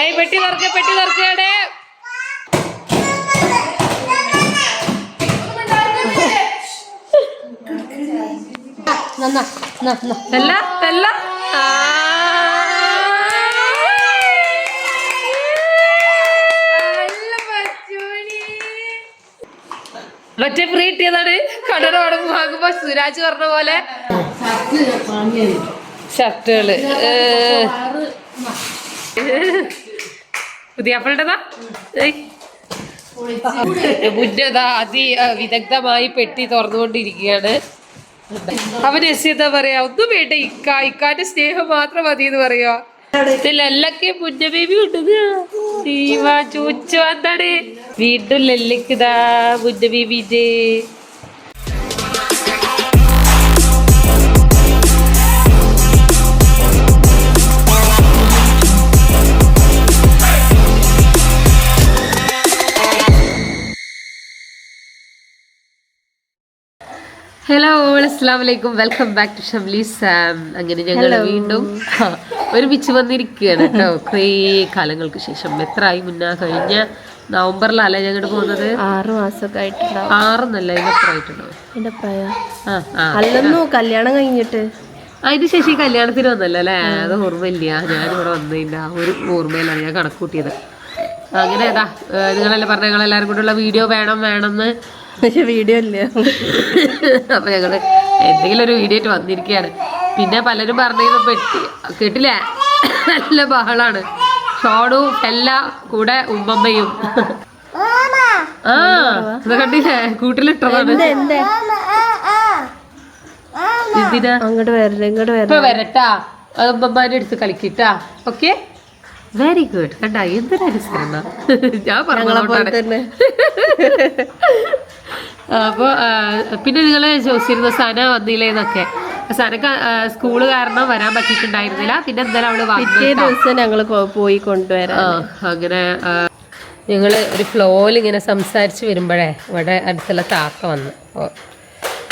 ഏയ് പെട്ടി തുറക്ക പെട്ടി തുറക്കടെ. തെല്ല തെല്ല ആ. മറ്റേ ഫ്രീ കിട്ടിയതാണ് കടയുടെ വാങ്ങുമ്പോ സുരാജ് പറഞ്ഞ പോലെ ഷർട്ടുകൾ പുതിയ അപ്പളുടേതാ മുന്നതാ അതി വിദഗ്ധമായി പെട്ടി തുറന്നുകൊണ്ടിരിക്കുകയാണ്. അവൻ എന്താ പറയാ? ഒന്നും വേണ്ട ഇക്ക ഇക്കാന്റെ സ്നേഹം മാത്രം മതി എന്ന് പറയാ. ലെല്ലൊക്കെ മുന്ന ബേബി കിട്ടുന്നത് ചോദിച്ചു വന്നാണ് വീണ്ടും ലെല്ലക്കിതാ മുന്ന ബേബിന്റെ ഹലോ അസ്സാം വലൈക്കും welcome back to Shamli Sam അങ്ങനെ ഞങ്ങൾ വീണ്ടും ഒരു ഒരുമിച്ച് വന്നിരിക്കുകയാണ് കേട്ടോ. കുറേ കാലങ്ങൾക്ക് ശേഷം. എത്ര ആയി മുന്നാ? കഴിഞ്ഞ നവംബറിലല്ലേ ഞങ്ങൾ പോകുന്നത് ആറ് മാസമൊക്കെ ആയിട്ടുണ്ടാവും ആറെന്നല്ല ആ ആ. അല്ലെന്നോ കല്യാണം കഴിഞ്ഞിട്ട്. അതിന് ശേഷം കല്യാണത്തിന് വന്നല്ലോ അല്ലേ? അത് ഓർമ്മയില്ല. ഞാനിവിടെ വന്നില്ല. ഒരു ഓർമ്മയിലാണ് ഞാൻ കണക്കൂട്ടിയത് അങ്ങനെ ഏതാ നിങ്ങളല്ലേ പറഞ്ഞ ഞങ്ങളെല്ലാവരും കൂടെയുള്ള വീഡിയോ വേണം വേണമെന്ന് പക്ഷെ വീഡിയോ ഇല്ല. അപ്പൊ ഞങ്ങൾ എന്തെങ്കിലും ഒരു വീഡിയോ ആയിട്ട് വന്നിരിക്കുകയാണ് പിന്നെ പലരും പറഞ്ഞു പെട്ടി. കേട്ടില്ലേ? നല്ല ബഹളാണ്. ഷോഡു എല്ലാം കൂടെ ഉമ്മമ്മയും. ആ ഇത് കണ്ടില്ലേ? കൂട്ടിലിട്ടതാണ്. ഇതിനാ അങ്ങോട്ട് ഇങ്ങോട്ട് വരട്ടാ. അടുത്ത് കളിക്കട്ടാ. ഓക്കെ? വെരി ഗുഡ് കണ്ട എന്തൊരു അനുസരണ. ഞാൻ പറഞ്ഞോട്ടെ. തന്നെ. അപ്പോൾ പിന്നെ നിങ്ങൾ ചോദിച്ചിരുന്നു സന വന്നില്ലേന്നൊക്കെ സനക്ക് സ്കൂൾ കാരണം വരാൻ പറ്റിയിട്ടുണ്ടായിരുന്നില്ല. പിന്നെ എന്തായാലും അവൾ പിറ്റേ ദിവസം ഞങ്ങൾ പോയി കൊണ്ടുവരാം അങ്ങനെ ഞങ്ങൾ ഒരു ഫ്ലോയിൽ ഇങ്ങനെ സംസാരിച്ച് വരുമ്പോഴേ ഇവിടെ അടുത്തുള്ള താത്ത വന്നു.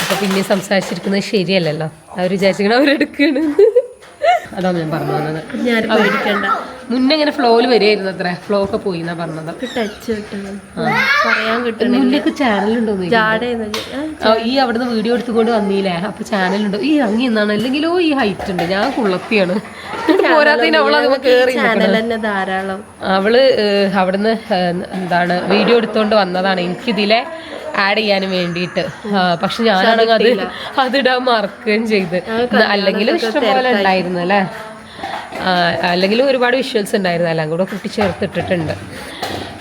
അപ്പോൾ പിന്നെ സംസാരിച്ചിരിക്കുന്നത് ശരിയല്ലല്ലോ. അവർ വിചാരിച്ചിങ്ങനെ അവരെടുക്കാണ്. അതാണ് ഞാൻ പറഞ്ഞു വന്നത് മുന്നേ ഇങ്ങനെ ഫ്ലോയിൽ വരികയായിരുന്നു അത്ര. ഫ്ലോ ഒക്കെ പോയി എന്നാ പറഞ്ഞത് മുന്നേക്ക് ആ, ഈ അവിടുന്ന് വീഡിയോ എടുത്തുകൊണ്ട് വന്നില്ലേ അപ്പൊ ചാനലുണ്ടോ ഈ അങ്ങി എന്നാണ് അല്ലെങ്കിലോ ഈ ഹൈറ്റ് ഉണ്ട്. ഞാൻ കുളത്തിയാണ് പോരാത്തതിന് അവൾ അത് കേറി അവൾ അവിടുന്ന് എന്താണ് വീഡിയോ എടുത്തോണ്ട് വന്നതാണ്. എനിക്കിതിലെ ആഡ് ചെയ്യാൻ വേണ്ടിയിട്ട്. പക്ഷെ ഞാനാണെങ്കിൽ അത് അതിടാൻ മറക്കുകയും ചെയ്ത്. അല്ലെങ്കിലും ഇഷ്ടംപോലെ ഉണ്ടായിരുന്നു അല്ലേ? അല്ലെങ്കിലും ഒരുപാട് വിഷ്വൽസ് ഉണ്ടായിരുന്നു. എല്ലാം കൂടെ കൂട്ടിച്ചേർത്തിട്ടിട്ടുണ്ട്.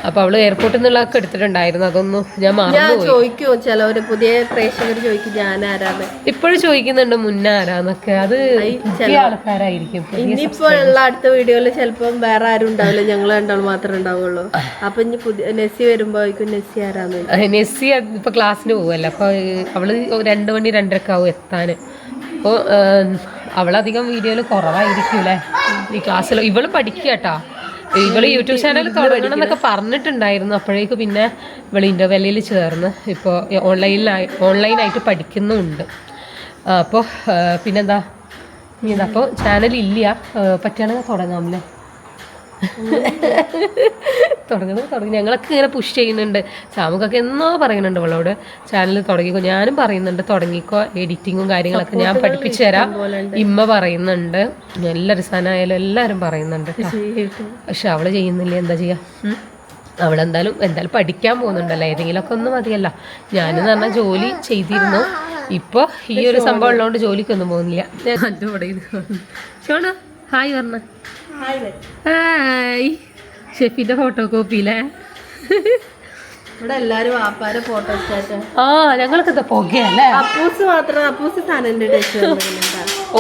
അപ്പോൾ അവൾ എയർപോർട്ടിൽ നിന്നുള്ളതൊക്കെ എടുത്തിട്ടുണ്ടായിരുന്നു. അതൊന്നും ഞാൻ ഞാൻ മറന്നുപോയി ചോദിക്കും ചിലവര്? പുതിയ പ്രേക്ഷകർ ചോദിക്കും ഞാൻ ആരാന്ന്? ഇപ്പോഴും ചോദിക്കുന്നുണ്ട് മുന്നേ ആരാന്നൊക്കെ. അത് പുതിയ ആൾക്കാരായിരിക്കും ഇനിയിപ്പോ ഉള്ള അടുത്ത വീഡിയോയിൽ ചിലപ്പം വേറെ ആരും ഉണ്ടാവില്ല ഞങ്ങൾ രണ്ടാൾ മാത്രമേ ഉണ്ടാവുള്ളൂ. അപ്പൊ ഇനി പുതിയ നെസ്സി വരുമ്പോഴേക്കും നെസ്സി ആരാന്ന് ആ, നെസ്സി അത് ഇപ്പൊ ക്ലാസ്സിന് പോവല്ലോ അപ്പൊ ഏഹ്, അവൾ രണ്ട് മണി രണ്ടരക്ക് ആവും എത്താൻ അപ്പോൾ അവളധികം വീഡിയോയിൽ അല്ലേ? ഈ ക്ലാസ്സിൽ ഇവൾ പഠിക്കുക കേട്ടോ ഇവൾ യൂട്യൂബ് ചാനൽ തുടങ്ങണം എന്നൊക്കെ പറഞ്ഞിട്ടുണ്ടായിരുന്നു. അപ്പോഴേക്ക് പിന്നെ ഇവൾ ഇന്റർവെല്ലിൽ ചേർന്ന് ഇപ്പോൾ ഓൺലൈനിലായി ഓൺലൈനായിട്ട് പഠിക്കുന്നുമുണ്ട് അപ്പോൾ പിന്നെന്താ? അപ്പോൾ ചാനൽ ഇല്ല. പറ്റുകയാണെങ്കിൽ തുടങ്ങാമല്ലേ തുടങ്ങുന്നത് തുടങ്ങി ഞങ്ങളൊക്കെ ഇങ്ങനെ പുഷ് ചെയ്യുന്നുണ്ട്. സാമുക്കൊക്കെ എന്നോ പറയുന്നുണ്ട് അവളോട് ചാനൽ തുടങ്ങിക്കോ. ഞാനും പറയുന്നുണ്ട് തുടങ്ങിക്കോ. എഡിറ്റിങ്ങും കാര്യങ്ങളൊക്കെ ഞാൻ പഠിപ്പിച്ചു തരാം. ഇമ്മ പറയുന്നുണ്ട്. എല്ലാവരും സനായാലും എല്ലാവരും പറയുന്നുണ്ട് പക്ഷെ അവൾ ചെയ്യുന്നില്ല? എന്താ ചെയ്യാ? അവളെന്തായാലും എന്തായാലും പഠിക്കാൻ പോകുന്നുണ്ടല്ലോ. ഏതെങ്കിലുമൊക്കെ ഒന്നും മതിയല്ല. ഞാനെന്ന് പറഞ്ഞാൽ ജോലി ചെയ്തിരുന്നു. ഇപ്പോൾ ഈ ഒരു സംഭവം ഉള്ളതുകൊണ്ട് ജോലിക്കൊന്നും പോകുന്നില്ല. ഹായ് പറഞ്ഞ. ഹായ് ഷെഫിന്റെ ഫോട്ടോ കോപ്പിയില്ലേ ഇവിടെ എല്ലാരും വാപ്പാരെ ഫോട്ടോ സ്റ്റാറ്റ് ആ ഞങ്ങൾക്ക് എന്താ പുകയല്ലേ? അപ്പൂസ് മാത്രം അപ്പൂസ് സാധനന്റെ ടച്ച്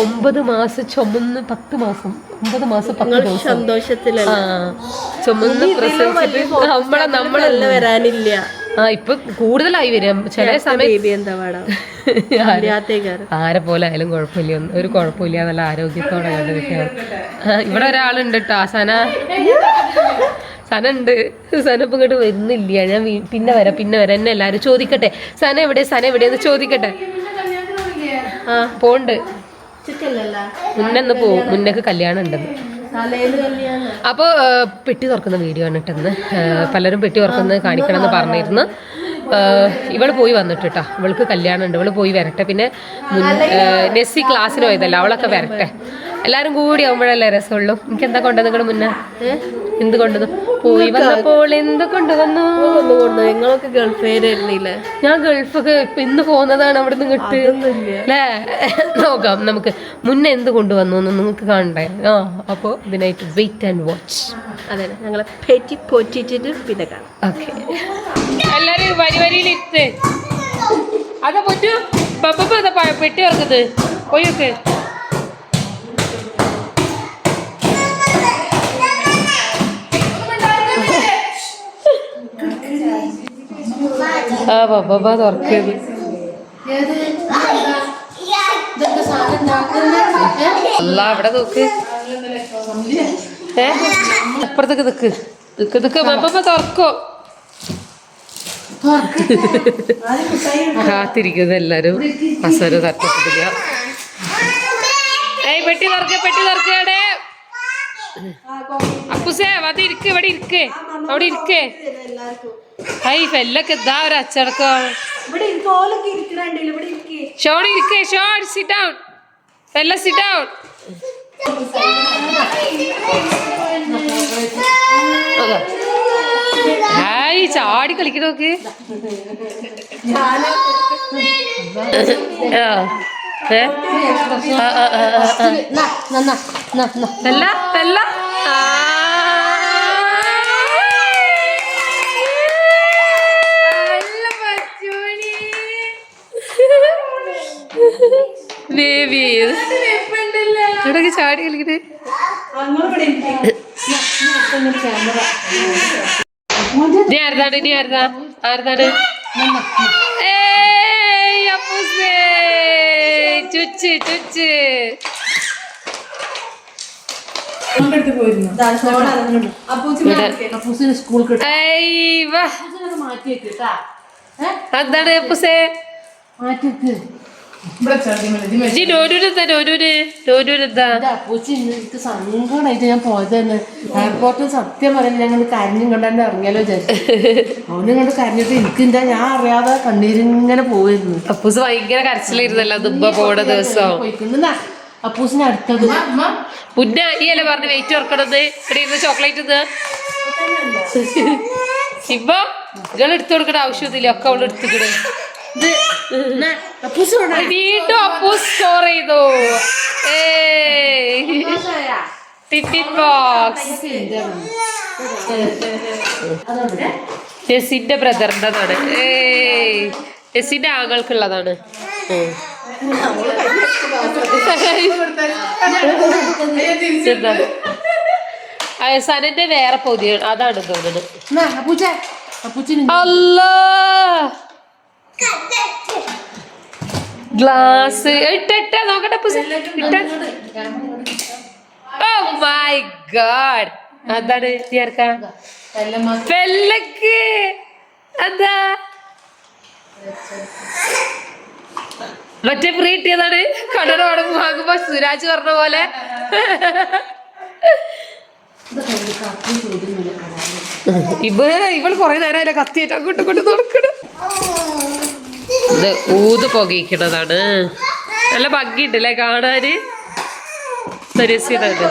ഒമ്പത് മാസം ചുമന്ന് പത്ത് മാസം ഒമ്പത് മാസം പത്ത് ദിവസം. സന്തോഷത്തിലല്ല? ചുമന്ന് പ്രസവിച്ചിട്ട് നമ്മളെ നമ്മളല്ല വരാനില്ല. ആ ഇപ്പൊ കൂടുതലായി വരും. ചില സമയം ആരെ? പോലെ ആയാലും കുഴപ്പമില്ല. ഒരു കുഴപ്പമില്ല നല്ല ആരോഗ്യത്തോടെ കണ്ടിരിക്കുകയാണ് ഇവിടെ ഒരാളുണ്ട് കേട്ടോ സന. സന ഉണ്ട് സന ഇങ്ങോട്ട് വരുന്നില്ല. ഞാൻ പിന്നെ വരാം പിന്നെ വരാം. എന്നെ എല്ലാവരും ചോദിക്കട്ടെ. സന എവിടെ സന എവിടെയെന്ന് ചോദിക്കട്ടെ. ആ പോണ്ട് മുന്നെന്ന് പോവും മുന്നേക്ക് കല്യാണം ഉണ്ടെന്ന്. അപ്പോൾ പെട്ടി തുറക്കുന്ന വീഡിയോ ആണ് ഇട്ടെന്ന് പലരും പെട്ടി തുറക്കുന്നത് കാണിക്കണം എന്ന് പറഞ്ഞിരുന്നു. ഇവൾ പോയി വന്നിട്ട് കേട്ടോ ഇവൾക്ക് കല്യാണം ഉണ്ട് ഇവൾ പോയി വരട്ടെ. പിന്നെ നെസ്സി ക്ലാസ്സിന് പോയതല്ല? അവളൊക്കെ വരട്ടെ. എല്ലാവരും കൂടി ആവുമ്പോഴല്ലേ രസമുള്ളൂ. എനിക്ക് എന്താ കൊണ്ടത് നിങ്ങൾ മുന്നേ? എന്ത് കൊണ്ടത് പോയി വന്നപ്പോൾ എന്ത് കൊണ്ടുവന്നു നിങ്ങളൊക്കെ ഗൾഫേരായിരുന്നില്ലേ ഞാൻ ഗൾഫൊക്കെ ഇപ്പൊ ഇന്ന് പോകുന്നതാണ് അവിടെ നിന്ന് കിട്ട് അല്ലേ നോക്കാം. നമുക്ക് മുന്നേ എന്ത് കൊണ്ടുവന്നു എന്ന് നിങ്ങൾക്ക് കാണണ്ടേ? ആ അപ്പോൾ ഇതിനായിട്ട് വെയിറ്റ് ആൻഡ് വാച്ച് അതെ ഞങ്ങളെ പെറ്റി പൊറ്റിച്ചിട്ട് പിന്നെ കാണാം. ഓക്കെ എല്ലാരും വരി വരിയിലിരുത്ത് അതാ പൊറ്റു അതാ പ- പെട്ടി ഇറക്കുന്നത് പോയൊക്കെ ആ പപ്പ തുറക്കത് അല്ല അവിടെ നോക്ക്. ഏ? അപ്പുറത്തേക്ക് നിക്ക്. നിക്ക് നിക്ക്. പപ്പ തുറക്കോ കാത്തിരിക്കുന്നത് എല്ലാരും. അസര തട്ടത്തില്ല ഏയ് പെട്ടി തുറക്ക പെട്ടി തറക്കടെ അപ്പുസേ അത് ഇരിക്ക് ഇവിടെ ഇരിക്ക്. അവിടെ ഇരിക്കേ. ഐ ഫെല്ലൊക്കെ ഇതാ ഒരു അച്ചടക്കം. ഷോൺ ഇരിക്കേ Shaun sit down fella sit down hi ചാടി കളിക്കണ നോക്ക്. ബേബി. ചാടി കളിക്കണേ? നീ ആരുതാണ്? നീ ഏയ് അപ്പൂസേ. ചുച്ച് ചുച്ച്. അപ്പൂസിന് സ്കൂൾ ഏയ് വാ. മാറ്റി വെക്കിട്ടാ എന്താണ് അപ്പൂസേ? മാറ്റി എനിക്ക് സങ്കടമായിട്ട് ഞാൻ പോയതാണ്. എയർപോർട്ടിൽ സത്യം പറയുന്നത് ഞങ്ങൾ കരഞ്ഞും കണ്ടാണ്ട് ഇറങ്ങിയാലോ വിചാരിച്ചു. അവനും കണ്ട് കരഞ്ഞിട്ട് എനിക്ക് എന്താ ഞാൻ അറിയാതെ കണ്ണീരിങ്ങനെ പോയിരുന്നു അപ്പൂസ് ഭയങ്കര കരച്ചിലിരുന്നല്ലോ ദുബ പോണ ദിവസം. അപ്പൂസിന് അടുത്തത്. പുന്നെ ഈ പറഞ്ഞു വെയിറ്റ് ഓർക്കണത് ഇവിടെ ഇരുന്ന് ചോക്ലേറ്റ് ഇത് ഇപ്പൊ നിങ്ങൾ എടുത്തു കൊടുക്കേണ്ട ആവശ്യമൊന്നുമില്ല ഒക്കെ അവൾ എടുത്തിക്കണ് ഇത്. വീണ്ടും അപ്പു സ്കോർ ചെയ്തു. ടെസിന്റെ ബ്രദറിന്റെതാണ് ഏയ്. ടെസിന്റെ ആങ്ങൾക്കുള്ളതാണ്. സനന്റെ വേറെ പൊതിയാണ്. അതാണ് തോന്നുന്നത്. അല്ലാ. ഗ്ലാസ്. ഇട്ട നോക്കട്ടെ ഓ മൈ ഗാഡ്. അതാണ് ചേർക്ക. എല്ലാം അതാ. മറ്റേ ഫ്രീ കിട്ടിയതാണ്. കടറോടെ വാങ്ങുമ്പോ സുരാജ് പറഞ്ഞ പോലെ. ഇവ ഇവൾ കൊറേ നേരം കത്തിയിട്ട് അങ്ങോട്ട് ഇങ്ങോട്ടും നടക്കണം ഇത് ഊത് പുകയിക്കണതാണ് നല്ല ഭംഗിയുണ്ടല്ലേ കാണാന്? സരസ്യതാണ്.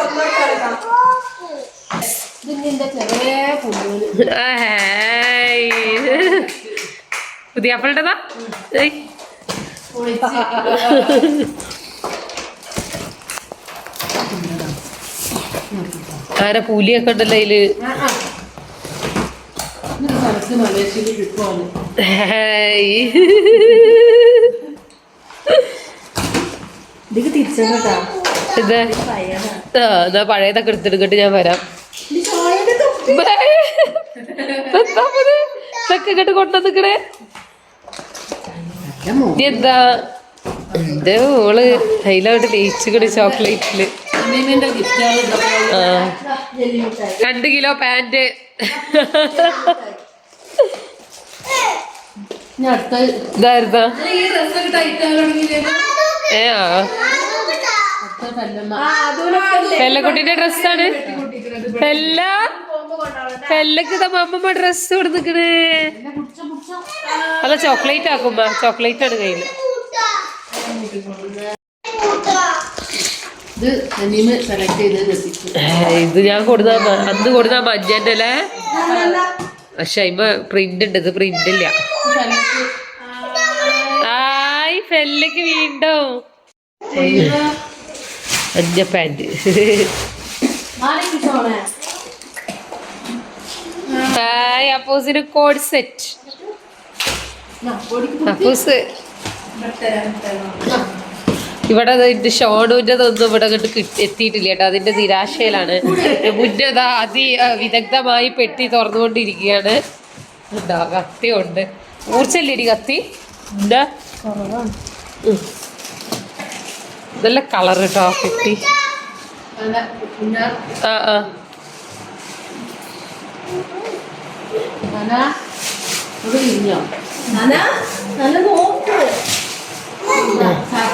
പുതിയ ആപ്പിളുടേതാ ഏയ്. ആരാ പൂലിയൊക്കെ ഉണ്ടല്ലോ അതിൽ ഇത് സ്ഥലത്ത് മലേഷ്യയിൽ കിട്ടുവാണ് ഹായ്. ഇതിക്ക് തിരിച്ചതാ ഇത് ആ എന്നാ പഴയതൊക്കെ എടുത്തെടുക്കട്ട് ഞാൻ വരാം. ഇത്? ഇതൊക്കെ ഇങ്ങോട്ട് കൊണ്ടുവന്നിക്കണേ ഇത് എന്താ? എന്റെ ഓൾ അതിലോട്ട് ലയിച്ചുകൂടി ചോക്ലേറ്റിൽ. രണ്ട് കിലോ പാന്റ് ഇതായിരുന്നാ. ഏ ആ. പെല്ലക്കുട്ടിന്റെ ഡ്രസ്സാണ് പെല്ല? പെല്ലക്ക് അമ്മമ്മ ഡ്രസ് കൊടുത്തിക്കണേ അല്ല ചോക്ലേറ്റ് ആക്കുമ്പ. ചോക്ലേറ്റ് ആണ് കയ്യിൽ. ഇത് ഞാൻ കൊടുത്ത അന്ന് കൊടുത്ത മഞ്ഞന്റെ അല്ലേ. പക്ഷെ അതിമ പ്രിന്റ് ഉണ്ട് ഇത് പ്രിന്റ് ഇല്ല. ആയ് ഫെല്ലക്ക് വീണ്ടും. മഞ്ഞ പാന്റ് ഹായ് അപ്പോസിന് കോഡ് സെറ്റ് അപ്പൂസ്. ഇവിടെ ഇത് ഷോണൂന്റെതൊന്നും ഇവിടെ അങ്ങോട്ട് കിട്ടി എത്തിയിട്ടില്ല കേട്ടോ. അതിന്റെ നിരാശയിലാണ്. മുന്നത അതി വിദഗ്ധമായി പെട്ടി തുറന്നുകൊണ്ടിരിക്കുകയാണ്. ഉണ്ടോ കത്തി ഉണ്ട്. ഊർച്ചല്ലേടി കത്തി? എന്താ. നല്ല കളർ കേട്ടോ പെട്ടി. ആ ആ. നല്ല നോക്ക്.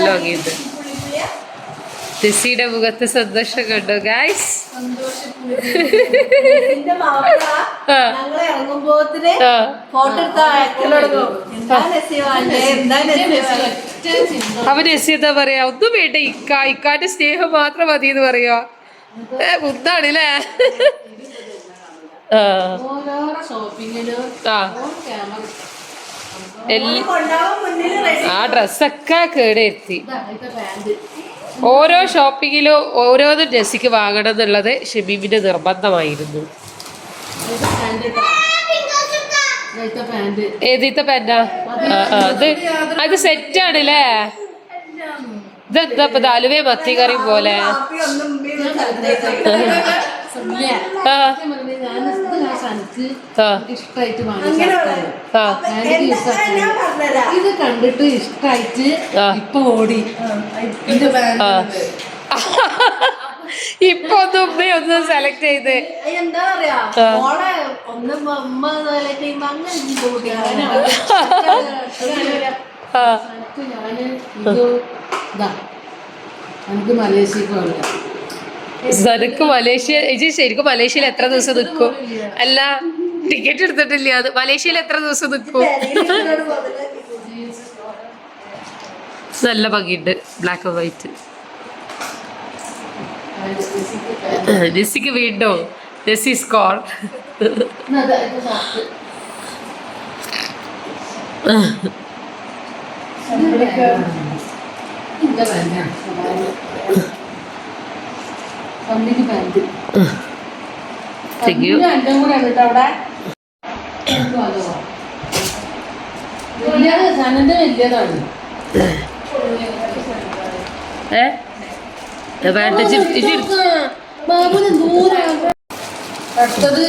ലോഗിയത് ടെസ്സിയുടെ മുഖത്ത് സന്തോഷം കണ്ടു ഗായ്സ് അവൻ ടെസ്സി എന്താ പറയാ? ഒന്നും വേണ്ട ഇക്ക ഇക്കാന്റെ സ്നേഹം മാത്രം മതി എന്ന് പറയാ. ഏ മുത്താണല്ലേ ആ. ആ ഡ്രസ്സൊക്കെ പാന്റ് ഓരോ ഷോപ്പിങ്ങിലും ഓരോന്നും ഡ്രസ്സിക്ക് വാങ്ങണം എന്നുള്ളത് ഷബീബിന്റെ നിർബന്ധമായിരുന്നു. ഏതീത്തെ ആ? അത് അത് സെറ്റാണ് അല്ലേ ഇതെന്താ ഇപ്പൊ അലുവേ മത്തി കറി പോലെ? ആ. ഇത് ഇഷ്ടമായിട്ട് കണ്ടിട്ട് ഇഷ്ടായിട്ട്. ഇപ്പൊ ഓടി. ഇപ്പൊ ഒന്ന് ഉമ്മയൊന്ന് സെലക്ട് ചെയ്ത്. എന്താ പറയാ? ഒന്ന് സെലക്ട് ചെയ്യുമ്പോ അങ്ങനെ എനിക്ക് മലേഷ്യക്ക് പോകില്ല സനക്ക് മലേഷ്യ ഇജി ശരിക്കും മലേഷ്യയിൽ എത്ര ദിവസം നിൽക്കും അല്ല ടിക്കറ്റ് എടുത്തിട്ടില്ല. അത് മലേഷ്യയിൽ എത്ര ദിവസം നിൽക്കും നല്ല ഭംഗിയുണ്ട്. ബ്ലാക്ക് ആൻഡ് വൈറ്റ് ജെസ്സിക്ക് വീണ്ടോ ജെസ്സി സ്കോർ പള്ളിക്ക് പാന്റ് താങ്ക് യു എന്റെ കൂടെ കേട്ടോ അവിടെ എനിക്ക് വന്നതാ. വലിയത് സനന്റെ വലിയതാണ് ഏ? വേണ്ട അടുത്തത്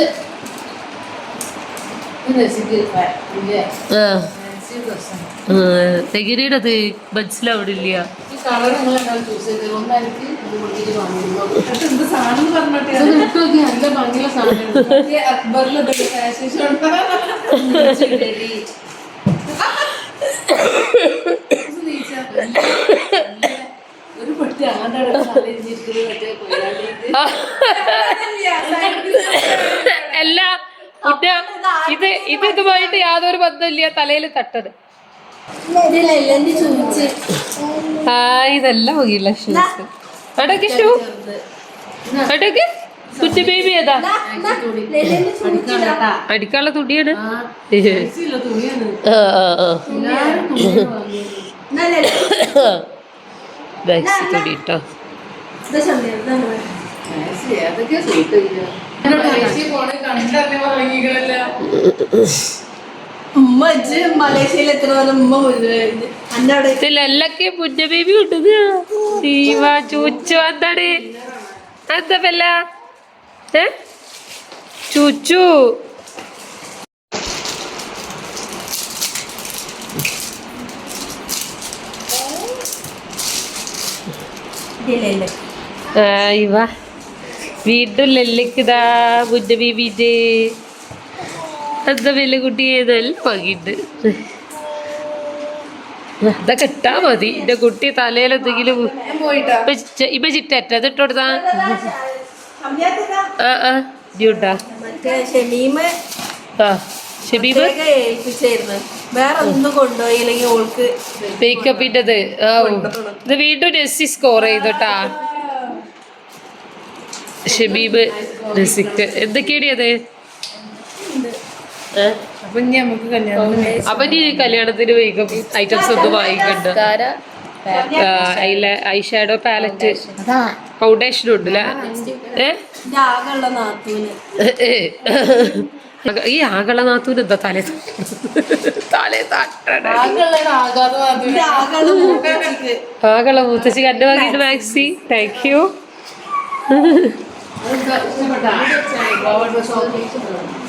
ആ. അത് മനസ്സിലാവണില്ല. ഒരു പെട്ടി അങ്ങനെ സാധനം പിന്നെ ഇത് ഇത് ഇതുമായിട്ട് യാതൊരു ബന്ധമില്ല തലയിൽ തട്ടത്. ആ ഇതെല്ലാം ഭംഗിയുള്ള ഷൂസ്. അടക്ക് ഷൂ. അടക്ക് കുഞ്ഞു ബേബി ഏതാ? അടിക്കാനുള്ള തുടിയാണ് തുടി കേട്ടോ അതൊക്കെ പുന്ന ബേബി ജീവ ചൂച്ചു എന്താണ് എന്താ പല്ല? ഏ? ചൂച്ചു. ഇതിലല്ലേ ആ, ഇവ. വീണ്ടും ലെല്ലക്കിതാ പുന്ന ബേബിന്റെ എന്താ വലിയ നല്ല ഭംഗിയുണ്ട് അതൊക്കെ ഇട്ടാ മതി. എന്റെ കുട്ടി തലയിൽ എന്തെങ്കിലും ഇപ്പൊ ചിറ്ററ്റ അത് ഇട്ടോടുത്താ ആ ഷബീബ് മേക്കപ്പിന്റെത്. ഇത് വീണ്ടും നെസ്സി സ്കോർ ചെയ്തോട്ടാ ഷബീബ് നെസ്സിക്ക് എന്തൊക്കെയാണ് അത്? അപ്പൊ ഇനി നമുക്ക് കല്യാണം അപ്പൊ നീ കല്യാണത്തിന് മേക്കപ്പ് ഐറ്റംസ് ഒക്കെ വാങ്ങിക്കണ്ട. അതിലെ ഐ ഷാഡോ പാലറ്റ് അതാ. ഫൗണ്ടേഷനും ഉണ്ടല്ലേ. ഈ ആകള നാത്തൂന് എന്താ തലേ തലേ ആകള മുത്തശ്ശി കണ്ടു വാങ്ങിയിട്ട് മാക്സി താങ്ക് യു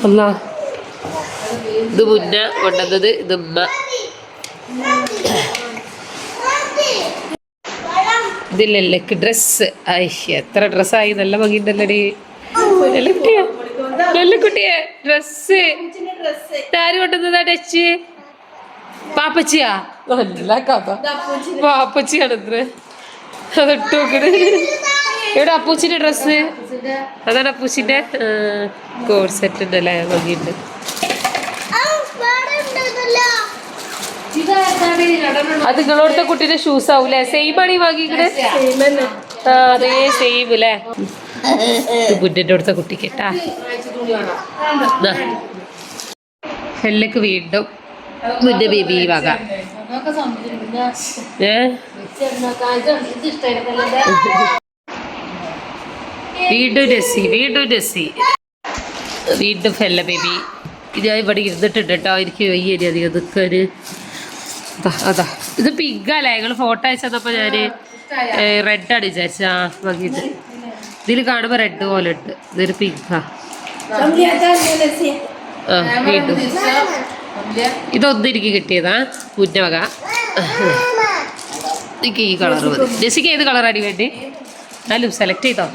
അല്ല ഇത് മുന്ന കൊണ്ടുവന്നത് ഇത് ഉമ്മ. ഇതില്ലല്ലേ ഡ്രസ് ഐ എത്ര ഡ്രസ്സായി നല്ല ഭംഗിയുണ്ടല്ലടി. നല്ല കുട്ടിയാ. നല്ല കുട്ടിയെ. ഡ്രസ്സ് ഡ്രസ്സ് ആര് കൊണ്ടുവന്നതാ ടച്ച്? പാപ്പച്ചിയാ? നല്ല കഥ. പാപ്പച്ചിയാണ് ഇത്ര നോക്കണേ നോക്കണ് എവിടെ അപ്പൂച്ചിന്റെ ഡ്രസ്സ് അതാണ് അപ്പൂച്ചിന്റെ കോഡ് സെറ്റ് ഉണ്ടല്ലേ നോക്കിയിട്ട്. അത് നിങ്ങളോടത്തെ കുട്ടീന്റെ ഷൂസ് ആവൂലേ സെയിം ആണ് ഈ വാങ്ങിക്കണേ? അതേ സെയിം അല്ലേ ബുദ്ധിന്റെ അടുത്ത കുട്ടിക്ക് കേട്ടാ. ഹെല്ലക്ക് വീണ്ടും ബുദ്ധ ബേബി വക. ഏ? വീണ്ടും രസി വീണ്ടും രസി. വീണ്ടും ഫെല്ല ബേബി. ഇത് ഇവിടെ ഇരുന്നിട്ടുണ്ട് കേട്ടോ എനിക്ക് വയ്യ അധികം നിൽക്കാന് അതാ അതാ. ഇത് പിഗല്ലേ നിങ്ങൾ ഫോട്ടോ അയച്ചപ്പോൾ ഞാൻ റെഡാണ് വിചാരിച്ച ആ വകിയത് ഇതിൽ കാണുമ്പോൾ റെഡ് പോലെ ഉണ്ട്. ഇതൊരു പിഗാ ആ. വീണ്ടും. ഇതൊന്നിരിക്കും കിട്ടിയതാ. പുന്നവക എനിക്ക് ഈ കളർ മതി. ജെസിക്ക് ഏത് കളറാണ് വേണ്ടി? എന്നാലും സെലക്ട് ചെയ്തോ.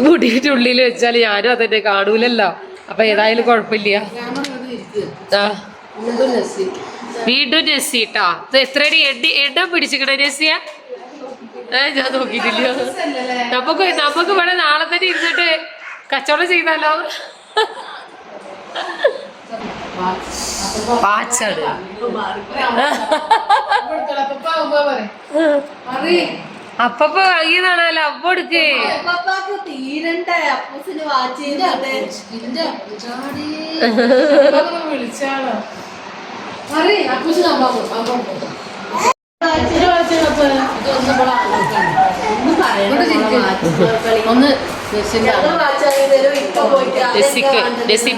മുടിയുടെ ഉള്ളിൽ വെച്ചാൽ ഞാനും അതെന്നെ കാണൂലല്ലോ അപ്പൊ ഏതായാലും കുഴപ്പമില്ല വീണ്ടും നെസ്സി കേട്ടാ ഇത് എത്രയടി എണ്ണ പിടിച്ചിക്കണ നെസ്സിയ ഏ ഞാൻ നോക്കിയിട്ടില്ല നമുക്ക് നമുക്ക് ഇവിടെ നാളെ തന്നെ ഇരുന്നിട്ട് കച്ചവടം ചെയ്താലോ പാച്ചാണ് അപ്പപ്പ വാങ്ങിയതാണല്ലോ അപ്പൊ എടുക്കേ. ഉപ്പാപ്പാക്ക് തീരണ്ടേ? അപ്പൂസിന് വാച്ച് വിളിച്ചാളോ? ഒന്ന്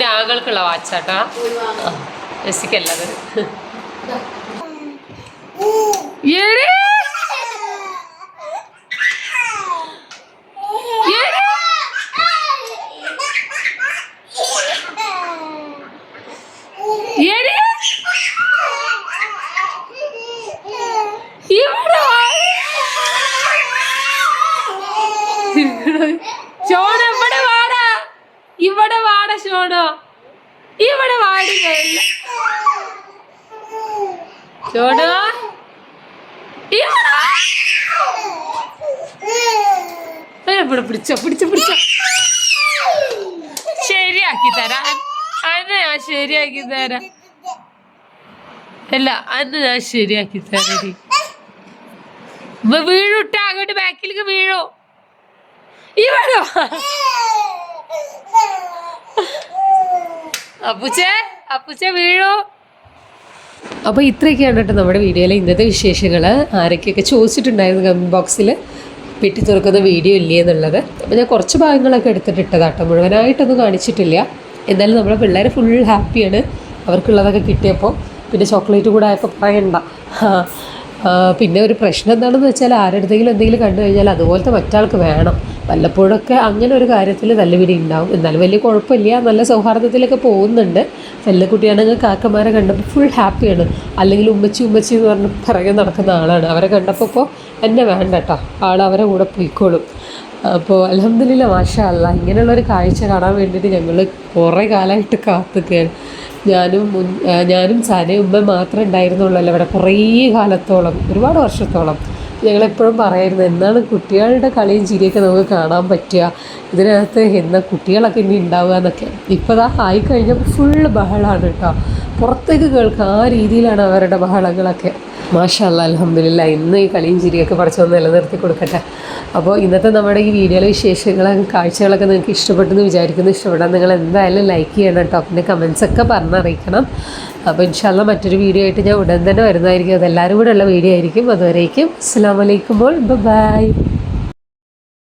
ആകൾക്കുള്ള വാച്ചാട്ടാ! എടീ! ഷോണ ഇവിടെ വാടാ. ഇവിടെ വാട ഷോണോ. ഇവിടെ വാടി കയ്യില്ല ഷോണോ. ഇവിടെ പിടിച്ചോ പിടിച്ചോ പിടിച്ചോ. ശരിയാക്കി തരാം. അന്നെ ഞാൻ ശരിയാക്കി തരാം. അല്ല അന്ന് ഞാൻ ശരിയാക്കി തരടി വീഴുട്ടാ അങ്ങോട്ട് ബാക്കിലേക്ക് വീഴോ. ഇവിടെ. അപ്പുച്ചേ അപ്പുച്ചേ വീഴോ. അപ്പോൾ ഇത്രയൊക്കെയാണ് കേട്ടോ നമ്മുടെ വീഡിയോയിലെ ഇന്നത്തെ വിശേഷങ്ങൾ ആരൊക്കെയൊക്കെ ചോദിച്ചിട്ടുണ്ടായിരുന്നു കമന്റ് ബോക്സിൽ പെട്ടി തുറക്കുന്ന വീഡിയോ ഇല്ലേ എന്നുള്ളത്. അപ്പോൾ ഞാൻ കുറച്ച് ഭാഗങ്ങളൊക്കെ എടുത്തിട്ടിട്ടതാട്ടോ മുഴുവനായിട്ടൊന്നും കാണിച്ചിട്ടില്ല. എന്നാലും നമ്മുടെ പിള്ളേർ ഫുൾ ഹാപ്പിയാണ് അവർക്കുള്ളതൊക്കെ കിട്ടിയപ്പോൾ പിന്നെ ചോക്ലേറ്റ് കൂടെ ആയപ്പോൾ പറയണ്ട. പിന്നെ ഒരു പ്രശ്നം എന്താണെന്ന് വെച്ചാൽ ആരുടെങ്കിലും എന്തെങ്കിലും കണ്ടു കഴിഞ്ഞാൽ അതുപോലത്തെ മറ്റാൾക്ക് വേണം. വല്ലപ്പോഴൊക്കെ അങ്ങനെ ഒരു കാര്യത്തിൽ തല്ലുപിടി ഉണ്ടാവും. എന്നാലും വലിയ കുഴപ്പമില്ല. നല്ല സൗഹാർദ്ദത്തിലൊക്കെ പോകുന്നുണ്ട്. ചെല്ലക്കുട്ടിയാണെങ്കിൽ കാക്കമാരെ കണ്ടപ്പോൾ ഫുൾ ഹാപ്പിയാണ് അല്ലെങ്കിൽ ഉമ്മച്ചി ഉമ്മച്ചി എന്ന് പറഞ്ഞ് പിറകെ നടക്കുന്ന ആളാണ്. അവരെ കണ്ടപ്പോൾ ഇപ്പോൾ എന്നെ വേണ്ട കേട്ടോ ആൾ അവരെ കൂടെ പോയിക്കോളും. അപ്പോൾ അലഹമില്ല മാഷാ അല്ല ഇങ്ങനെയുള്ളൊരു കാഴ്ച കാണാൻ വേണ്ടിയിട്ട് ഞങ്ങൾ കുറേ കാലമായിട്ട് കാത്തുകയാണ് ഞാനും ഞാനും സാനയും ഉമ്മ മാത്രമേ ഉണ്ടായിരുന്നുള്ളൂ ഇവിടെ കുറേ കാലത്തോളം ഒരുപാട് വർഷത്തോളം. ഞങ്ങളെപ്പോഴും പറയായിരുന്നു എന്നാണ് കുട്ടികളുടെ കളിയും ചിരിയൊക്കെ നമുക്ക് കാണാൻ പറ്റുക? ഇതിനകത്ത് എന്നാ കുട്ടികളൊക്കെ ഇനി ഉണ്ടാവുക എന്നൊക്കെ. ഇപ്പോൾ ദാ ആയി കഴിഞ്ഞപ്പോൾ ഫുള്ള് ബഹളമാണ് കേട്ടോ. പുറത്തേക്ക് കേൾക്കുക ആ രീതിയിലാണ് അവരുടെ ബഹളങ്ങളൊക്കെ. മാഷല്ല അലഹമില്ല ഇന്ന് ഈ കളിയും ചിരിയൊക്കെ പഠിച്ചൊന്ന് നിലനിർത്തി കൊടുക്കട്ടെ. അപ്പോൾ ഇന്നത്തെ നമ്മുടെ ഈ വീഡിയോയിലെ വിശേഷങ്ങളും കാഴ്ചകളൊക്കെ നിങ്ങൾക്ക് ഇഷ്ടപ്പെട്ടെന്ന് വിചാരിക്കുന്നു. ഇഷ്ടപ്പെടാൻ നിങ്ങൾ എന്തായാലും ലൈക്ക് ചെയ്യണം കേട്ടോ. പിന്നെ കമൻസൊക്കെ പറഞ്ഞറിയിക്കണം. അപ്പോൾ ഇൻഷാല്ല മറ്റൊരു വീഡിയോ ആയിട്ട് ഞാൻ ഉടൻ തന്നെ വരുന്നതായിരിക്കും. അതെല്ലാവരും കൂടെ ഉള്ള വീഡിയോ ആയിരിക്കും. അതുവരേക്കും അസ്സാം വലൈക്കും ബൈ.